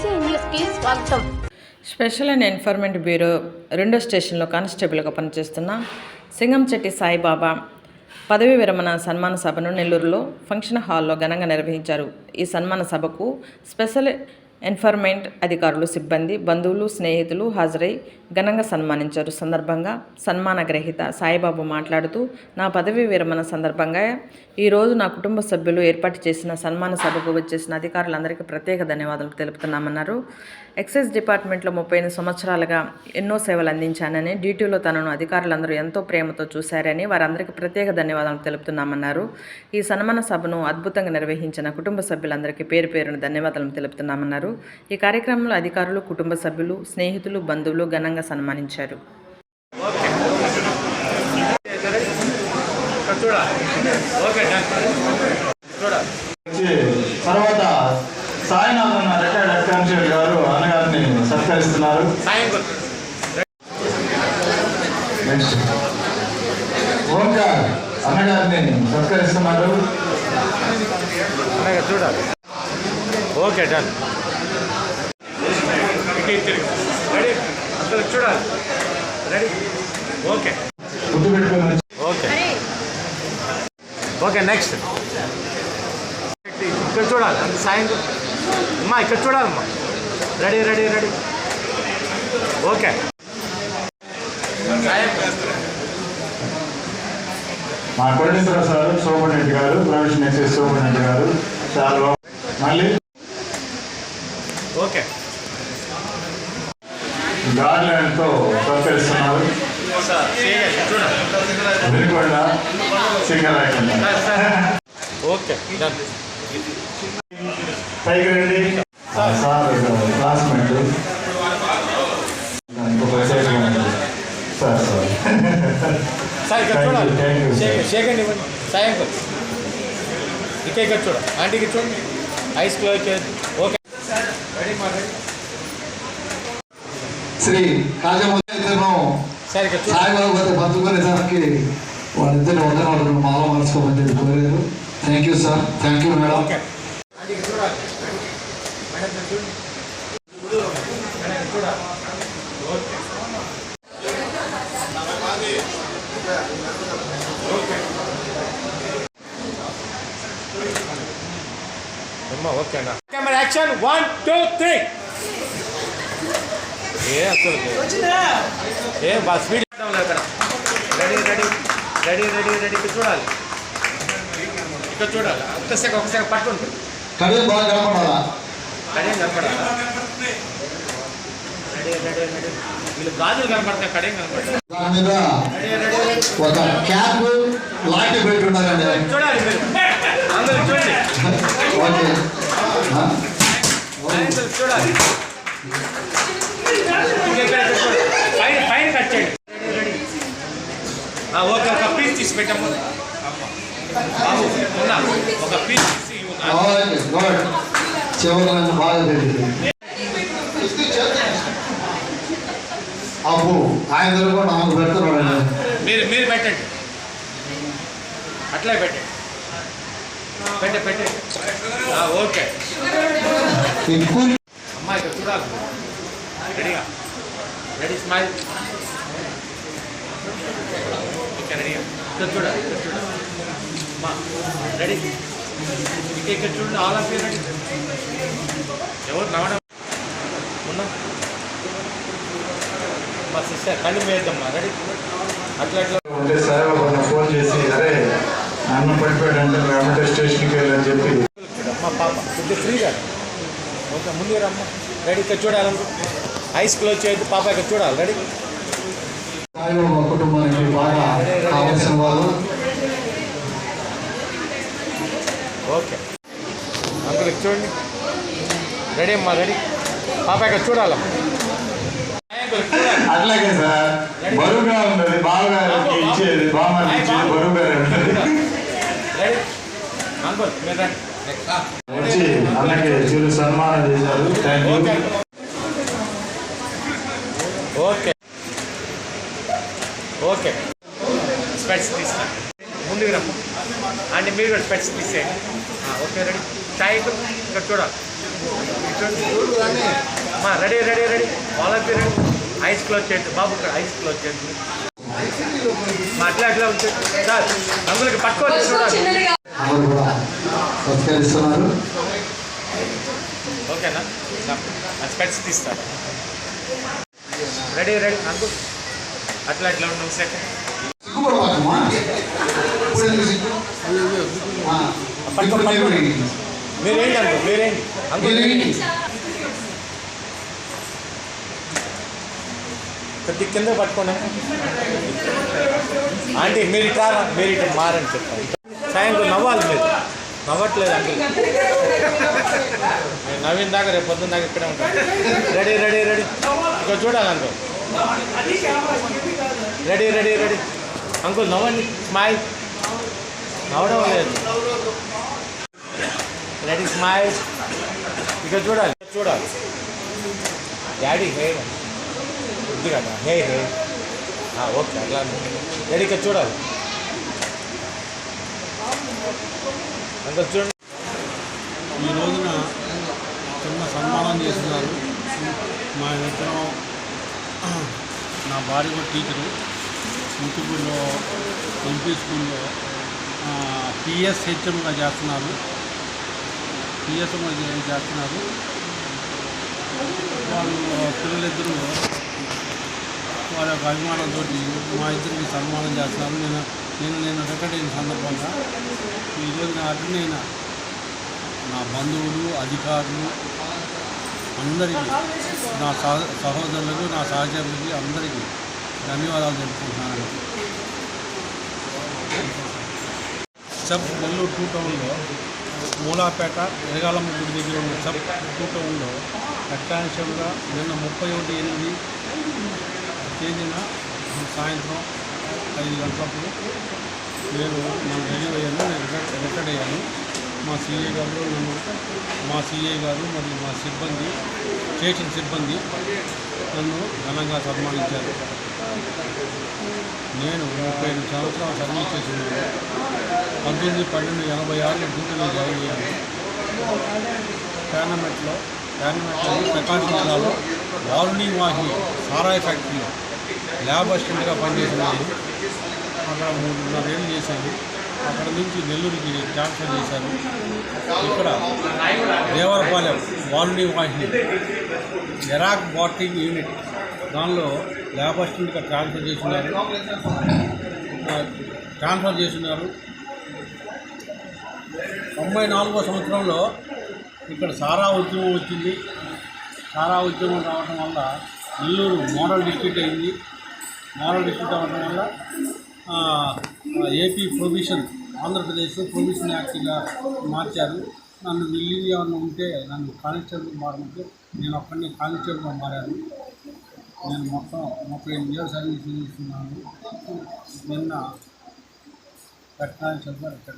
BC న్యూస్కి స్వాగతం. Special and enforcement bureau రెండో స్టేషన్లో కానిస్టేబుల్గా పనిచేస్తున్న సింగంచెట్టి సాయిబాబా పదవీ విరమణ సన్మాన సభను నెల్లూరులో ఫంక్షన్ హాల్లో ఘనంగా నిర్వహించారు. ఈ సన్మాన సభకు స్పెషల్ ఎన్ఫర్మెంట్ అధికారులు సిబ్బంది బంధువులు స్నేహితులు హాజరై ఘనంగా సన్మానించారు. సందర్భంగా సన్మాన గ్రహీత సాయిబాబు మాట్లాడుతూ నా పదవీ విరమణ సందర్భంగా ఈరోజు నా కుటుంబ సభ్యులు ఏర్పాటు చేసిన సన్మాన సభకు వచ్చేసిన అధికారులందరికీ ప్రత్యేక ధన్యవాదాలు తెలుపుతున్నామన్నారు. ఎక్సైజ్ డిపార్ట్మెంట్లో ముప్పై ఎనిమిది సంవత్సరాలుగా ఎన్నో సేవలు అందించానని డ్యూటీలో తనను అధికారులందరూ ఎంతో ప్రేమతో చూశారని వారందరికీ ప్రత్యేక ధన్యవాదాలు తెలుపుతున్నామన్నారు. ఈ సన్మాన సభను అద్భుతంగా నిర్వహించిన కుటుంబ సభ్యులందరికీ పేరు పేరున ధన్యవాదాలు తెలుపుతున్నామన్నారు. ఈ కార్యక్రమంలో అధికారులు కుటుంబ సభ్యులు స్నేహితులు బంధువులు ఘనంగా సన్మానించారు. తర్వాత సాయినాథన్ రిటైర్డ్ హెడ్ గారు అన్నగారిని సత్కరిస్తున్నారు. నెక్స్ట్ ఓంకార్ అన్నగారిని సత్కరిస్తున్నారు. చూడాలి ఓకే డన్ రెడీ అందరూ చూడాలి. Ready okay. Okay. Okay next ఇక్కడ చూడాలి. అంత సాయంత్రం అమ్మా ఇక్కడ చూడాలమ్మా. Ready ready ready okay. మా కోటేశ్వర సార్ సోమరెడ్డి గారు ప్రొఫెషన్ ఎక్సైజ్ సోమరెడ్డి గారు చాలా మళ్ళీ ఓకే. గార్లెండ్తో సత్కరిస్తున్నారు okay tiger Reddy. Sir classmate. Sir sir. ఇవ్వండి. సాయంకాలం ఇక్కడ ఇక్కడ చూడ ఆంటీ ఇక్కడ చూడండి. Eyes close okay ready ready Sri చూడండి. సాయిబాబు పంచుకునే దానికి వాళ్ళిద్దరు వందనాలు మాల మార్చుకోమని కోరారు thank you sir thank you madam okay aunty ఇక్కడ చూడాలి మేడం ఇక్కడ చూడండి మేడం ఇక్కడ చూడాలి ఓకే ఓకే అమ్మా ఓకే అన్న. Camera action one two three ఏ అసలు ఏ బా స్పీడ్ అక్కడ. Ready ready ready ready ready ఇక్కడ చూడాలి. ఇక్కడ చూడాలి. ఒక్కసారి ఒకసారి పట్టుంటుంది కడియం బాగా కనపడాలా? కడియం కనపడాలా? రెడీ రెడీ రెడీ వీళ్ళు గాజులు కనపడతాయి కడియం కనపడతాయి దాని మీద రెడీ రెడీ రెడీ ఒక క్యాప్ లాంటి పెట్టున్నారండి. చూడాలి మీరు. అందరూ చూడండి. ఓకే. ఆ? అందరూ చూడాలి ఇంకా ఇక్కడ ఇక్కడ చూడండి. పైన పైన కట్ చేయండి రెడీ రెడీ ఆ, ఓకే ఒక పీస్ తీసి పెట్టాము బాబు ఉన్నా ఒక పీస్ తీసి ఇవ్వు. ఓకే గుడ్ చివరి బాగా పెరిగింది అబ్బు ఆయన దగ్గర నాకు పెడుతున్నాడండి మీరు మీరు పెట్టండి అట్లే పెట్టండి పెట్టే పెట్టండి ఆ, ఓకే. అమ్మా ఇక్కడ చూడాలి. రెడీగా రెడీ స్మైల్ ఓకే రెడీగా ఇక్కడ చూడాలి ఇక్కడ చూడాలి. అమ్మా రెడీ ఇంకా ఇక్కడ చూడండి ఆల్ ఆఫ్ యూ రెడీ ఎవరు నవ్వడం? ఉన్నా మా సిస్టర్ కళ్ళు వేద్దామ్మా రెడీ అట్లా అట్లా. ఉంటే పడిపోయాడంటే వెంబడే స్టేషన్కి వెళ్ళని చెప్పి. అమ్మ పాప కొద్దిగా ఫ్రీగా ఓకే ముందు రమ్మ రెడీ ఇక్కడ చూడాలనుకో ఐస్ క్లోజ్ చేయొద్దు పాప ఇక్కడ చూడాలి. రెడీ కుటుంబానికి బాగా కావాల్సిన వాళ్ళు. ఓకే. అంకుల్ ఇక్కడ చూడండి. రెడీ అమ్మా రెడీ పాప ఇక్కడ చూడాలమ్మా అంకుల్ చూడాలి అట్లాగే సార్ బరువుగా ఉన్నది బావగారికి ఇచ్చేది బామ్మకి ఇచ్చేది బరువుగా ఉన్నది రెడీ అంకుల్ మీరు రండి వచ్చి అన్నకి చిరు సన్మానం చేశారు. Thank you okay. Okay. Okay. స్పెట్స్ తీస్తాను ముందుకు రమ్మ. అంటే మీరు కూడా స్పెట్స్ తీసేయండి. ఆ, ఓకే రెడీ చాయ్ ఇక్కడ చూడాలి మా ready ready ready off ready eyes close చేయండి. బాబు ఇక్కడ ఐస్ క్లోజ్ చేయండి. మా అట్లా అట్లా ఉంచండి. సార్ అందులోకి పట్టుకోండి చూడాలి అందరూ కూడా సత్కరిస్తున్నారు. ఓకేనా? స్పెట్స్ తీస్తాను రెడీ రెడీ అనుకో అట్లా అట్లా ఉండు సెకండ్. మీరేంటి అనుకో మీరేంటి? అనుకో మీరు వేయండి. కొద్ది కింద పట్టుకోండి. ఆంటీ మీరు ఇట్లా మీరు ఇటు మారని చెప్పండి. సాయంత్రం నవ్వాలి మీరు. నవ్వట్లేదు అంటే నేను నవ్విన దాకా రేపు పొద్దున్న దాకా ఇక్కడే ఉంటాను. Ready ready ready. ఇక్కడ చూడాలి uncle. Ready ready ready. Uncle నవ్వండి. స్మైల్. నవ్వడం లేదు. Ready smile. ఇక్కడ చూడాలి. చూడాలి. Daddy hey. ఉంది కదా? హే హే. ఓకే అట్లా రెడీ ఇక్కడ చూడాలి. ఈ రోజున చిన్న సన్మానం చేస్తున్నారు. మా మిత్రం నా భార్య కూడా టీచరు. ముతుగుల్లో ఎంపీ స్కూల్లో పిఎస్ హెచ్ఎంగా చేస్తున్నారు. పిఎస్ఎంగా చేస్తున్నారు. వాళ్ళు పిల్లలిద్దరూ వారి యొక్క అభిమానంతో మా ఇద్దరికి సన్మానం చేస్తున్నారు. నేను నేను నేను రికార్డ్ అయిన సందర్భంగా ఈరోజు నా అటెండ్ నా బంధువులు అధికారులు అందరికీ నా సహ సహోదరులకు నా సహచరులకి అందరికీ ధన్యవాదాలు తెలుపుకుంటున్నాను. సబ్ నెల్లూరు టూ టౌన్లో మూలాపేట ఎరగాలమ్మ గుడి దగ్గర ఉన్న సబ్ టూ టౌన్లో కట్టాంశంగా నిన్న ముప్పై ఒకటి ఎనిమిది తేదీన సాయంత్రం ఐదు గంటలప్పుడు నేను నన్ను రెడీ అయ్యాను నేను రికార్డ్ అయ్యాను. మా సిఐ గారు నన్ను మా సిఐ గారు మరియు మా సిబ్బంది స్టేషన్ సిబ్బంది నన్ను ఘనంగా సన్మానించారు. నేను ముప్పై ఎనిమిది సంవత్సరాలు సర్వీస్ చేస్తున్నాను. పంతొమ్మిది పన్నెండు ఎనభై ఆరులో డ్యూటీలో జాయిన్ అయ్యాను. టోర్నమెంట్లో పార్లమెంట్లో ప్రకాశం జిల్లాలో వాల్నీ వాహి సారాయి ఫ్యాక్టరీలో ల్యాబ్ అసిస్టెంట్గా పనిచేసినాను అక్కడ మూడున్నరేళ్ళు చేశాను అక్కడ నుంచి నెల్లూరుకి ట్రాన్స్ఫర్ చేశాను ఇక్కడ Devarapalem Varuni Vahini arrack bottling unit. దానిలో ల్యాబ్ అసిస్టెంట్గా ట్రాన్స్ఫర్ చేసినారు ట్రాన్స్ఫర్ చేసినారు తొంభై నాలుగో సంవత్సరంలో ఇక్కడ సారా ఉద్యమం వచ్చింది. సారా ఉద్యమం రావడం వల్ల నెల్లూరు మోడల్ డిస్ట్రిక్ట్ అయింది. మోడల్ డిస్ట్రిక్ట్ అవ్వడం వల్ల ఏపీ ప్రొవిషన్ ఆంధ్రప్రదేశ్ ప్రొవిషన్ యాక్ట్గా మార్చారు. నన్ను రిలీవ్ ఏమన్నా ఉంటే నన్ను కానిస్టేబుల్ మారమంటే నేను ఒక్కడిని కానిస్టేబుల్గా మారాను. నేను మొత్తం ముప్పై ఎనిమిది ఇయర్స్ సర్వీస్ చేస్తున్నాను. నిన్న కట్నాలు చెప్పారు ఇక్కడ